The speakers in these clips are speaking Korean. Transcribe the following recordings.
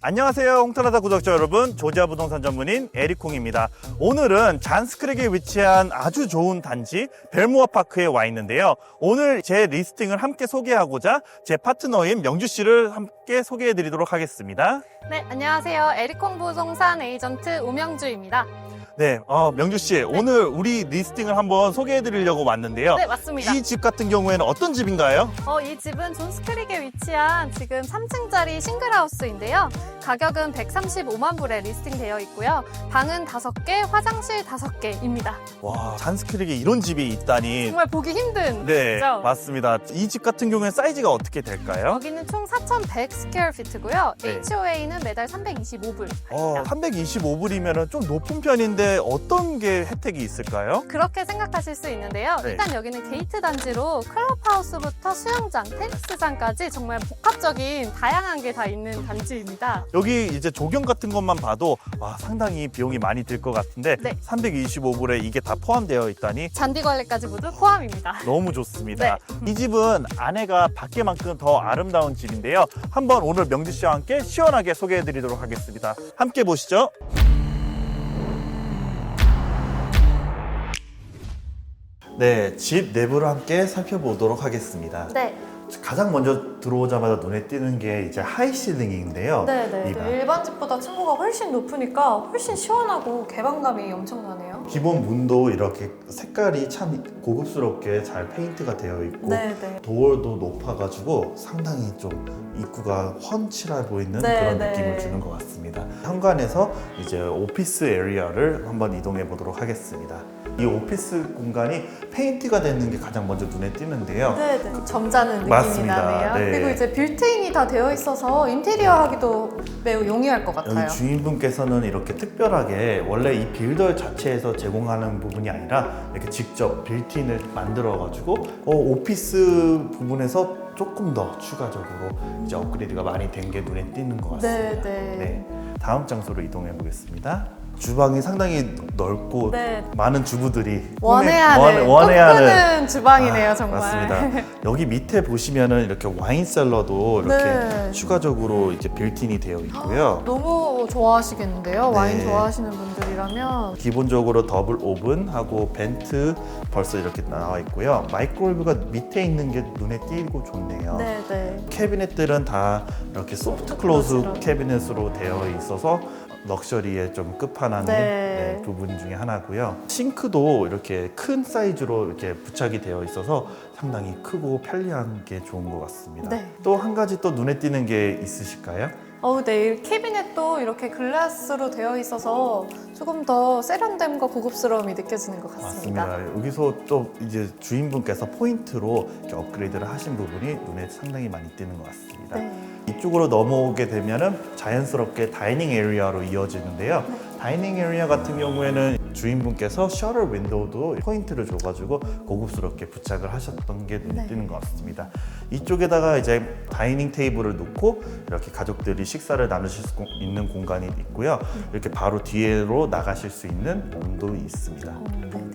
안녕하세요 홍타나다 구독자 여러분 조지아 부동산 전문인 에리콩입니다 오늘은 잔스크랙에 위치한 아주 좋은 단지 벨모어 파크에 와 있는데요 오늘 제 리스팅을 함께 소개하고자 제 파트너인 명주 씨를 함께 소개해 드리도록 하겠습니다 네, 안녕하세요. 에리콩 부동산 에이전트 우명주입니다. 네 어, 명주 씨 오늘 우리 리스팅을 한번 소개해 드리려고 왔는데요 네, 맞습니다. 이 집 같은 경우에는 어떤 집인가요? 어, 이 집은 존스크릭에 위치한 지금 3층짜리 싱글하우스인데요. 가격은 135만 불에 리스팅되어 있고요. 방은 5개, 화장실 5개입니다. 와 잔스크랙에 이런 집이 있다니 정말 보기 힘든 네 그죠? 맞습니다 이 집 같은 경우에는 사이즈가 어떻게 될까요? 여기는 총 4,100 스퀘어 피트고요. 네. HOA는 매달 325불. 어, 325불이면 좀 높은 편인데 어떤 게 혜택이 있을까요? 그렇게 생각하실 수 있는데요. 네. 일단 여기는 게이트 단지로 클럽하우스부터 수영장, 테니스장까지 정말 복합적인 다양한 게 다 있는 단지입니다. 여기 이제 조경 같은 것만 봐도 와, 상당히 비용이 많이 들 것 같은데 네. 325불에 이게 다 포함되어 있다니 잔디 관리까지 모두 포함입니다. 너무 좋습니다. 네. 이 집은 안에가 밖에만큼 더 아름다운 집인데요. 한번 오늘 명주 씨와 함께 시원하게 소개해 드리도록 하겠습니다. 함께 보시죠. 네, 집 내부를 함께 살펴보도록 하겠습니다. 네, 가장 먼저 들어오자마자 눈에 띄는 게 이제 하이 실링인데요. 네네. 이 방. 일반 집보다 층고가 훨씬 높으니까 훨씬 시원하고 개방감이 엄청나네요. 기본 문도 이렇게 색깔이 참 고급스럽게 잘 페인트가 되어 있고 네네. 도어도 높아가지고 상당히 좀 입구가 훤칠해 보이는 네, 그런 네. 느낌을 주는 것 같습니다. 현관에서 이제 오피스 에리아를 한번 이동해 보도록 하겠습니다. 이 오피스 공간이 페인트가 되는 게 가장 먼저 눈에 띄는데요. 네 네. 점잖은 느낌이 맞습니다. 나네요. 네. 그리고 이제 빌트인이 다 되어 있어서 인테리어 하기도 매우 용이할 것 같아요. 여기 주인분께서는 이렇게 특별하게 원래 이 빌더 자체에서 제공하는 부분이 아니라 이렇게 직접 빌트인을 만들어 가지고 어, 오피스 부분에서 조금 더 추가적으로 이제 업그레이드가 많이 된 게 눈에 띄는 것 같습니다. 네 네. 네, 다음 장소로 이동해 보겠습니다. 주방이 상당히 넓고 네. 많은 주부들이 원해하는, 원- 원해하는 꿈꾸는 주방이네요, 아, 정말. 맞습니다. 여기 밑에 보시면은 이렇게 와인 셀러도 이렇게 네. 추가적으로 이렇게 빌트인이 되어 있고요. 너무 좋아하시겠는데요? 네. 와인 좋아하시는 분들이라면. 기본적으로 더블 오븐하고 벤트 벌써 이렇게 나와 있고요. 마이크로웨이브가 밑에 있는 게 눈에 띄고 좋네요. 네 네. 캐비넷들은 다 이렇게 소프트 클로즈. 캐비넷으로 되어 있어서 럭셔리의 좀 끝판왕의 네. 네, 부분 중에 하나고요. 싱크도 이렇게 큰 사이즈로 이렇게 부착이 되어 있어서 상당히 크고 편리한 게 좋은 것 같습니다. 네. 또한 가지 또 눈에 띄는 게 있으실까요? 어우, 네. 이 캐비넷도 이렇게 글라스로 되어 있어서 조금 더 세련됨과 고급스러움이 느껴지는 것 같습니다. 맞습니다. 여기서 또 이제 주인분께서 포인트로 이렇게 업그레이드를 하신 부분이 눈에 상당히 많이 띄는 것 같습니다. 네. 이쪽으로 넘어오게 되면은 자연스럽게 다이닝 에리아로 이어지는데요. 다이닝 에리아 같은 경우에는 주인분께서 셔터 윈도우도 포인트를 줘가지고 고급스럽게 부착을 하셨던 게 눈에 네. 띄는 것 같습니다. 이쪽에다가 이제 다이닝 테이블을 놓고 이렇게 가족들이 식사를 나누실 수 있는 공간이 있고요. 이렇게 바로 뒤로 나가실 수 있는 문도 있습니다. 어,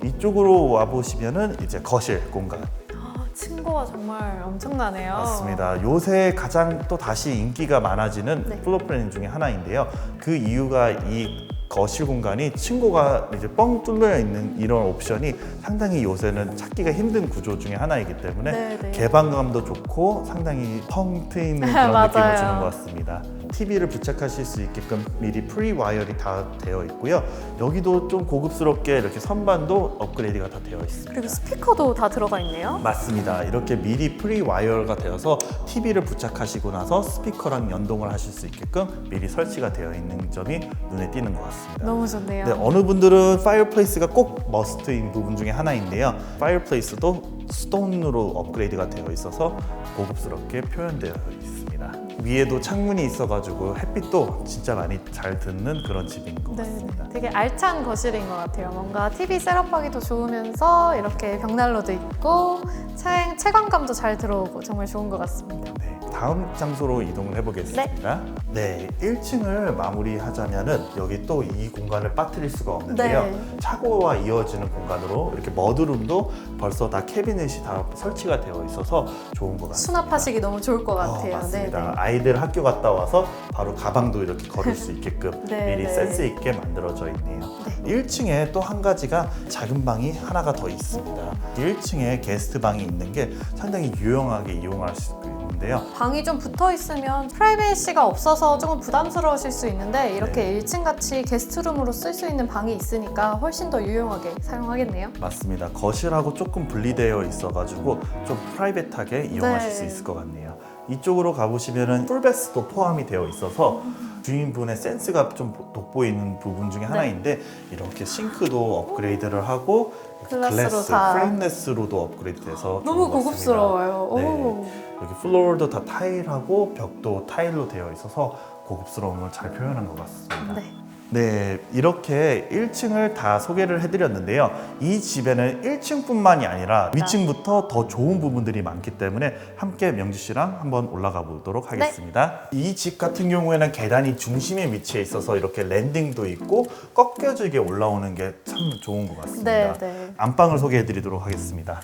네. 이쪽으로 와 보시면은 이제 거실 공간 아, 층고가 정말 엄청나네요. 맞습니다. 요새 가장 또 다시 인기가 많아지는 네. 플로어 플랜 중에 하나인데요. 그 이유가 이 거실 공간이 층고가 이제 뻥 뚫려 있는 이런 옵션이 상당히 요새는 찾기가 힘든 구조 중에 하나이기 때문에 네, 네. 개방감도 좋고 상당히 펑 트이는 그런 맞아요. 느낌을 주는 것 같습니다. TV를 부착하실 수 있게끔 미리 프리 와이어리 다 되어 있고요. 여기도 좀 고급스럽게 이렇게 선반도 업그레이드가 다 되어 있습니다. 그리고 스피커도 다 들어가 있네요. 맞습니다. 이렇게 미리 프리 와이어가 되어서 TV를 부착하시고 나서 스피커랑 연동을 하실 수 있게끔 미리 설치가 되어 있는 점이 눈에 띄는 것 같습니다. 너무 좋네요. 네, 어느 분들은 파이어플레이스가 꼭 머스트인 부분 중에 하나인데요. 파이어플레이스도 스톤으로 업그레이드가 되어 있어서 고급스럽게 표현되어 있습니다. 위에도 창문이 있어가지고 햇빛도 진짜 많이 잘 듣는 그런 집인 것 네, 같습니다. 되게 알찬 거실인 것 같아요. 뭔가 TV 셋업하기도 좋으면서 이렇게 벽난로도 있고 책, 채광감도 잘 들어오고 정말 좋은 것 같습니다. 네, 다음 장소로 이동을 해보겠습니다. 네, 1층을 마무리하자면은 여기 또 이 공간을 빠뜨릴 수가 없는데요. 네. 차고와 이어지는 공간으로 이렇게 머드룸도 벌써 다 캐비넷이 다 설치가 되어 있어서 좋은 것 같습니다. 수납하시기 너무 좋을 것 같아요. 어, 맞습니다. 네, 네. 아이들 학교 갔다 와서 바로 가방도 이렇게 걸을 수 있게끔 네, 미리 네. 센스 있게 만들어져 있네요. 1층에 또 한 가지가 작은 방이 하나가 더 있습니다. 1층에 게스트 방이 있는 게 상당히 유용하게 이용할 수 있 는데요. 방이 좀 붙어 있으면 프라이베이시가 없어서 조금 부담스러우실 수 있는데 이렇게 1층 같이 게스트룸으로 쓸 수 있는 방이 있으니까 훨씬 더 유용하게 사용하겠네요. 맞습니다. 거실하고 조금 분리되어 있어가지고 좀 프라이빗하게 이용하실 네. 수 있을 것 같네요. 이쪽으로 가보시면은 풀베스도 포함이 되어 있어서 주인분의 센스가 좀 돋보이는 부분 중에 하나인데 이렇게 싱크도 업그레이드를 하고 글라스로 글래스, 다. 프레임레스로도 업그레이드돼서 너무 좋은 것 같습니다. 고급스러워요. 네. 오. 여기 플로어도 다 타일하고 벽도 타일로 되어 있어서 고급스러움을 잘 표현한 것 같습니다. 네. 네, 이렇게 1층을 다 소개를 해드렸는데요. 이 집에는 1층뿐만이 아니라 위층부터 더 좋은 부분들이 많기 때문에 함께 명주 씨랑 한번 올라가 보도록 하겠습니다. 이 집 같은 경우에는 계단이 중심에 위치해 있어서 이렇게 랜딩도 있고 꺾여지게 올라오는 게 참 좋은 것 같습니다. 네, 네. 안방을 소개해드리도록 하겠습니다.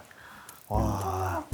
와,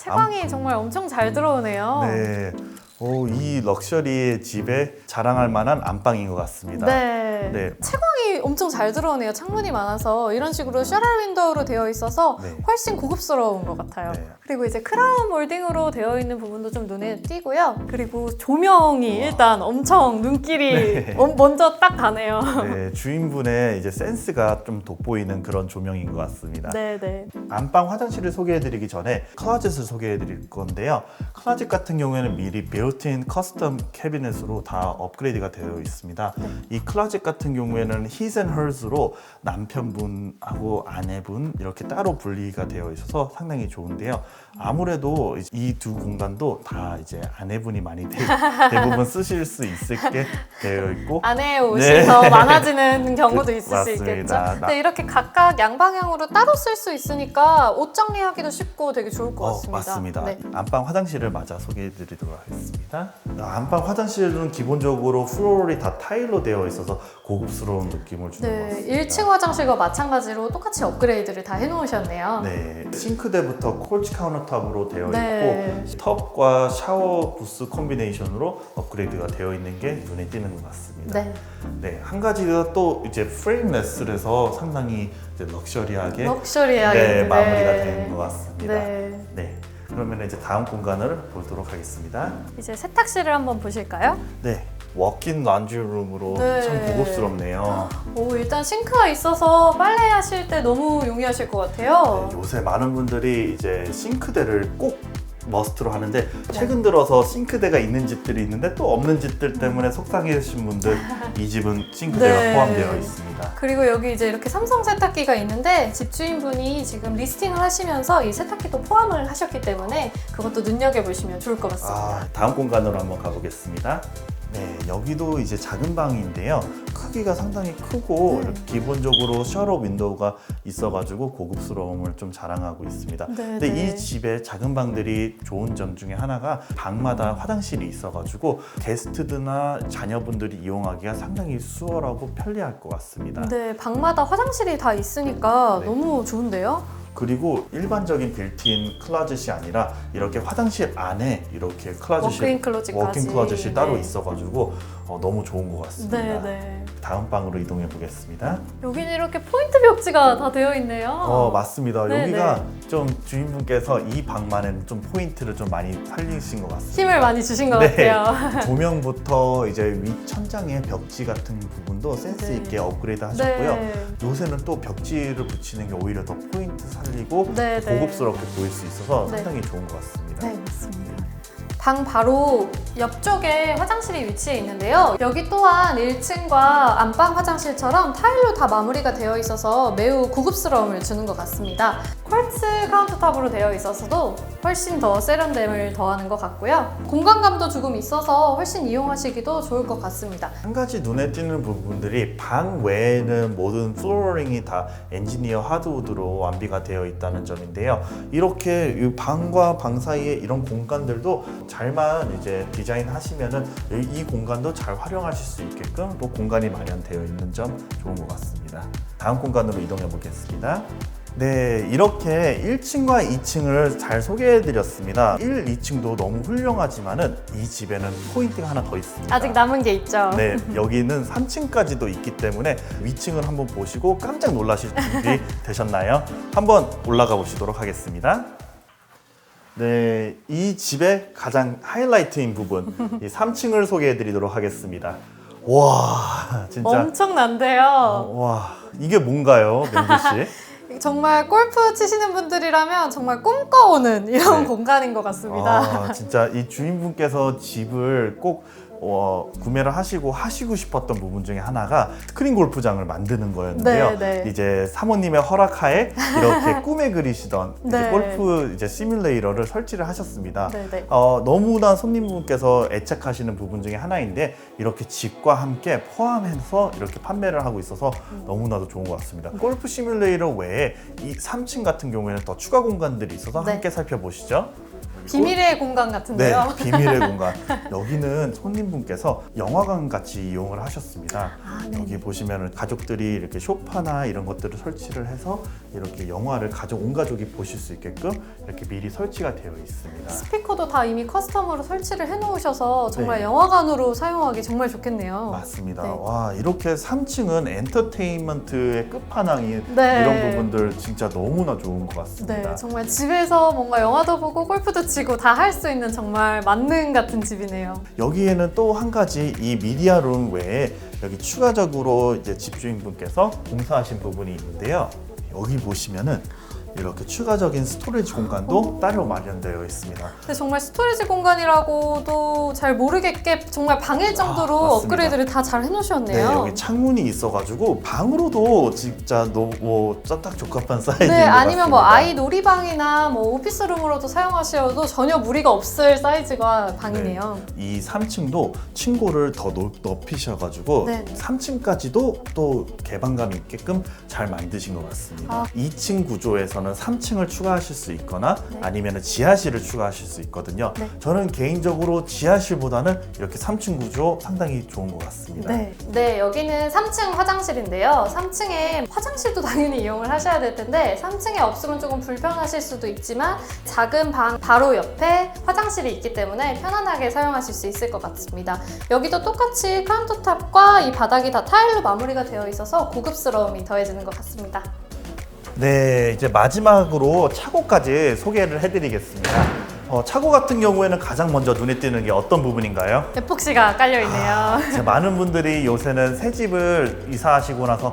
채광이 정말 엄청 잘 들어오네요. 네. 오, 이 럭셔리 집에 자랑할 만한 안방인 것 같습니다. 네. 네. 채광이 엄청 잘 들어오네요. 창문이 많아서 이런 식으로 셔럴 윈도우로 되어 있어서 네. 훨씬 고급스러운 것 같아요. 네. 그리고 이제 크라운 몰딩으로 되어 있는 부분도 좀 눈에 띄고요. 그리고 조명이 일단 엄청 눈길이 네. 어- 먼저 딱 가네요. 네, 주인분의 이제 센스가 좀 돋보이는 그런 조명인 것 같습니다. 네, 네. 안방 화장실을 소개해드리기 전에 클라젯을 소개해드릴 건데요. 클라젯 같은 경우에는 미리 빌트인 커스텀 캐비넷으로 다 업그레이드가 되어 있습니다. 이 클라젯 같은 경우에는 히즈 앤 헐즈로 남편분하고 아내분 이렇게 따로 분리가 되어 있어서 상당히 좋은데요. 아무래도 이 두 공간도 다 이제 아내분이 많이 대, 대부분 쓰실 수 있게 되어 있고 안에 옷이 네. 더 많아지는 경우도 그- 있을 수 맞습니다. 있겠죠. 나- 근데 이렇게 각각 양방향으로 따로 쓸 수 있으니까 옷 정리하기도 쉽고 되게 좋을 것 어, 같습니다. 맞습니다. 네. 안방 화장실을 마저 소개해드리도록 하겠습니다. 아, 안방 화장실은 기본적으로 플로어이 다 타일로 되어 있어서 고급스러운 느낌을 주는 것 네, 같습니다. 1층 화장실과 마찬가지로 똑같이 업그레이드를 다 해놓으셨네요. 네, 싱크대부터 콜치 카운터탑으로 되어 네. 있고 텁과 샤워 부스 콤비네이션으로 업그레이드가 되어 있는 게 눈에 띄는 것 같습니다. 네. 네, 한 가지가 또 이제 프레임레스라서 상당히 이제 럭셔리하게 럭셔리하게 네, 마무리가 되는 것 같습니다. 네. 네, 그러면 이제 다음 공간을 보도록 하겠습니다. 이제 세탁실을 한번 보실까요? 네, 워킹 런지룸으로 네. 참 고급스럽네요. 오, 일단 싱크가 있어서 빨래 하실 때 너무 용이하실 것 같아요. 네, 요새 많은 분들이 이제 싱크대를 꼭 머스트로 하는데 최근 들어서 싱크대가 있는 집들이 있는데 또 없는 집들 때문에 속상해하신 분들 이 집은 싱크대가 네. 포함되어 있습니다. 그리고 여기 이제 이렇게 삼성 세탁기가 있는데 집주인분이 지금 리스팅을 하시면서 이 세탁기도 포함을 하셨기 때문에 그것도 눈여겨보시면 좋을 것 같습니다. 아, 다음 공간으로 한번 가보겠습니다. 네, 여기도 이제 작은 방인데요. 크기가 상당히 크고 네. 이렇게 기본적으로 셔러 윈도우가 있어가지고 고급스러움을 좀 자랑하고 있습니다. 네, 근데 네. 이 집에 작은 방들이 좋은 점 중에 하나가 방마다 화장실이 있어가지고 게스트들이나 자녀분들이 이용하기가 상당히 수월하고 편리할 것 같습니다. 네, 방마다 화장실이 다 있으니까 네. 너무 좋은데요? 그리고 일반적인 빌트인 클라젯이 아니라 이렇게 화장실 안에 이렇게 클라젯이 워크인 클로즈까지. 워킹 클라젯이 따로 네. 있어가지고 어, 너무 좋은 것 같습니다. 네, 네. 다음 방으로 이동해 보겠습니다. 여기는 이렇게 포인트 벽지가 다 되어 있네요. 어 맞습니다. 네, 여기가 좀 주인분께서 이 방만에는 좀 포인트를 좀 많이 살리신 것 같습니다. 힘을 많이 주신 것 네. 같아요. 조명부터 이제 위 천장의 벽지 같은 부분도 센스 네. 있게 업그레이드 하셨고요. 네. 요새는 또 벽지를 붙이는 게 오히려 더 포인트 살리고 네, 네. 고급스럽게 보일 수 있어서 네. 상당히 좋은 것 같습니다. 네, 맞습니다. 방 바로 옆쪽에 화장실이 위치해 있는데요. 여기 또한 1층과 안방 화장실처럼 타일로 다 마무리가 되어 있어서 매우 고급스러움을 주는 것 같습니다. 퀄츠 카운터탑으로 되어 있어서도 훨씬 더 세련됨을 더하는 것 같고요. 공간감도 조금 있어서 훨씬 이용하시기도 좋을 것 같습니다. 한 가지 눈에 띄는 부분들이 방 외에는 모든 플로어링이 다 엔지니어 하드우드로 완비가 되어 있다는 점인데요. 이렇게 이 방과 방 사이에 이런 공간들도 잘만 이제 디자인하시면은 이- 이 공간도 잘 활용하실 수 있게끔 또 공간이 마련되어 있는 점 좋은 것 같습니다. 다음 공간으로 이동해 보겠습니다. 네, 이렇게 1층과 2층을 잘 소개해 드렸습니다. 1, 2층도 너무 훌륭하지만은 이 집에는 포인트가 하나 더 있습니다. 아직 남은 게 있죠. 네, 여기는 3층까지도 있기 때문에 위층을 한번 보시고 깜짝 놀라실 준비 되셨나요? 한번 올라가 보시도록 하겠습니다. 네, 이 집의 가장 하이라이트인 부분, 이 3층을 소개해 드리도록 하겠습니다. 와, 진짜. 엄청난데요. 와, 이게 뭔가요, 명주 씨? 정말 골프 치시는 분들이라면 정말 꿈꿔오는 이런 네. 공간인 것 같습니다. 아, 진짜 이 주인분께서 집을 꼭 어, 구매를 하시고 하시고 싶었던 부분 중에 하나가 스크린 골프장을 만드는 거였는데요. 네, 네. 이제 사모님의 허락하에 이렇게 꿈에 그리시던 이제 네. 골프 이제 시뮬레이터를 설치를 하셨습니다. 네 네. 어, 너무나 손님분께서 애착하시는 부분 중에 하나인데 이렇게 집과 함께 포함해서 이렇게 판매를 하고 있어서 너무나도 좋은 것 같습니다. 골프 시뮬레이터 외에 이 3층 같은 경우에는 더 추가 공간들이 있어서 네. 함께 살펴보시죠. 비밀의 공간 네, 같은데요. 비밀의 공간. 여기는 손님분께서 영화관 같이 이용을 하셨습니다. 아, 네. 여기 보시면 가족들이 이렇게 소파나 이런 것들을 설치를 해서 이렇게 영화를 가족 온 가족이 보실 수 있게끔 이렇게 미리 설치가 되어 있습니다. 스피커도 다 이미 커스텀으로 설치를 해놓으셔서 정말 네. 영화관으로 사용하기 정말 좋겠네요. 맞습니다. 네. 와 이렇게 3층은 엔터테인먼트의 끝판왕인 네. 이런 부분들 진짜 너무나 좋은 것 같습니다. 네, 정말 집에서 뭔가 영화도 보고 골프도 치고 다 할 수 있는 정말 만능 같은 집이네요. 여기에는 또 한 가지 이 미디어룸 외에 여기 추가적으로 이제 집주인분께서 공사하신 부분이 있는데요. 여기 보시면은 이렇게 추가적인 스토리지 공간도 따로 마련되어 있습니다. 근데 정말 스토리지 공간이라고도 잘 모르겠게 정말 방일 정도로 아, 맞습니다. 업그레이드를 다잘 네, 해놓으셨네요. 여기 창문이 있어가지고 방으로도 진짜 너무 딱 적합한 사이즈인 네, 것 아니면 뭐 같습니다. 아이 놀이방이나 뭐 오피스룸으로도 사용하셔도 전혀 무리가 없을 사이즈가 방이네요. 이 3층도 층고를 더 높, 높이셔가지고 네. 3층까지도 또 개방감 있게끔 잘 만드신 것 같습니다. 아. 2층 구조에서는 3층을 추가하실 수 있거나 네. 아니면 지하실을 추가하실 수 있거든요. 네. 저는 개인적으로 지하실보다는 이렇게 3층 구조 상당히 좋은 것 같습니다. 네. 네, 여기는 3층 화장실인데요. 3층에 화장실도 당연히 이용을 하셔야 될 텐데 3층에 없으면 조금 불편하실 수도 있지만 작은 방 바로 옆에 화장실이 있기 때문에 편안하게 사용하실 수 있을 것 같습니다. 여기도 똑같이 카운터탑과 이 바닥이 다 타일로 마무리가 되어 있어서 고급스러움이 더해지는 것 같습니다. 네, 이제 마지막으로 차고까지 소개를 해드리겠습니다. 어, 차고 같은 경우에는 가장 먼저 눈에 띄는 게 어떤 부분인가요? 에폭시가 깔려 있네요. 이제 많은 분들이 요새는 새 집을 이사하시고 나서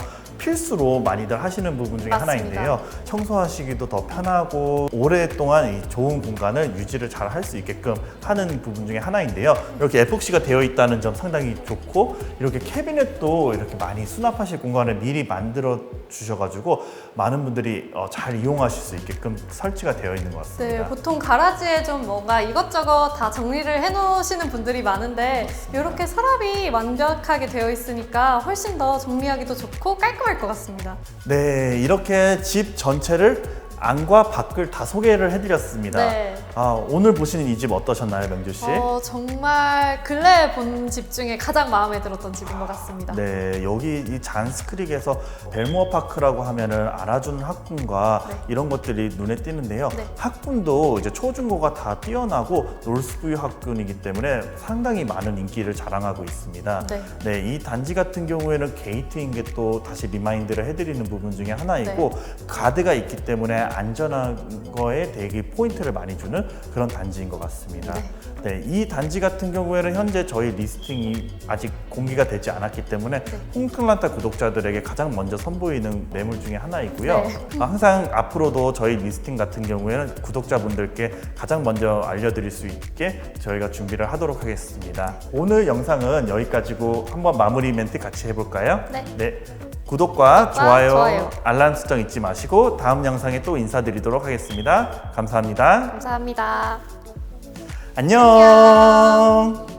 필수로 많이들 하시는 부분 중에 맞습니다. 하나인데요. 청소하시기도 더 편하고 오랫동안 이 좋은 공간을 유지를 잘 할 수 있게끔 하는 부분 중에 하나인데요. 이렇게 에폭시가 되어 있다는 점 상당히 좋고 이렇게 캐비넷도 이렇게 많이 수납하실 공간을 미리 만들어 주셔가지고 많은 분들이 어, 잘 이용하실 수 있게끔 설치가 되어 있는 것 네, 같습니다. 보통 가라지에 좀 뭔가 이것저것 다 정리를 해놓으시는 분들이 많은데 이렇게 서랍이 완벽하게 되어 있으니까 훨씬 더 정리하기도 좋고 깔끔할 것 같습니다. 네, 이렇게 집 전체를 안과 밖을 다 소개를 해드렸습니다. 네. 아, 오늘 보시는 이 집 어떠셨나요, 명주 씨? 어, 정말 근래에 본집 중에 가장 마음에 들었던 집인 것 같습니다. 네, 여기 이 잔스크릭에서 벨모어 파크라고 하면은 알아주는 학군과 네. 이런 것들이 눈에 띄는데요. 네. 학군도 이제 초중고가 다 뛰어나고 노스뷰 학군이기 때문에 상당히 많은 인기를 자랑하고 있습니다. 네. 네, 이 단지 같은 경우에는 게이트인 게 또 다시 리마인드를 해드리는 부분 중에 하나이고 네. 가드가 있기 때문에 안전한 거에 되게 포인트를 많이 주는 그런 단지인 것 같습니다. 네. 이 단지 같은 경우에는 현재 저희 리스팅이 아직 공개가 되지 않았기 때문에 네. 홍틀란타 구독자들에게 가장 먼저 선보이는 매물 중에 하나이고요. 네. 아, 항상 앞으로도 저희 리스팅 같은 경우에는 구독자분들께 가장 먼저 알려드릴 수 있게 저희가 준비를 하도록 하겠습니다. 오늘 영상은 여기까지고 한번 마무리 멘트 같이 해볼까요? 네. 네. 구독과 좋아요, 좋아요. 알람 설정 잊지 마시고 다음 영상에 또 인사드리도록 하겠습니다. 감사합니다. 감사합니다. 안녕.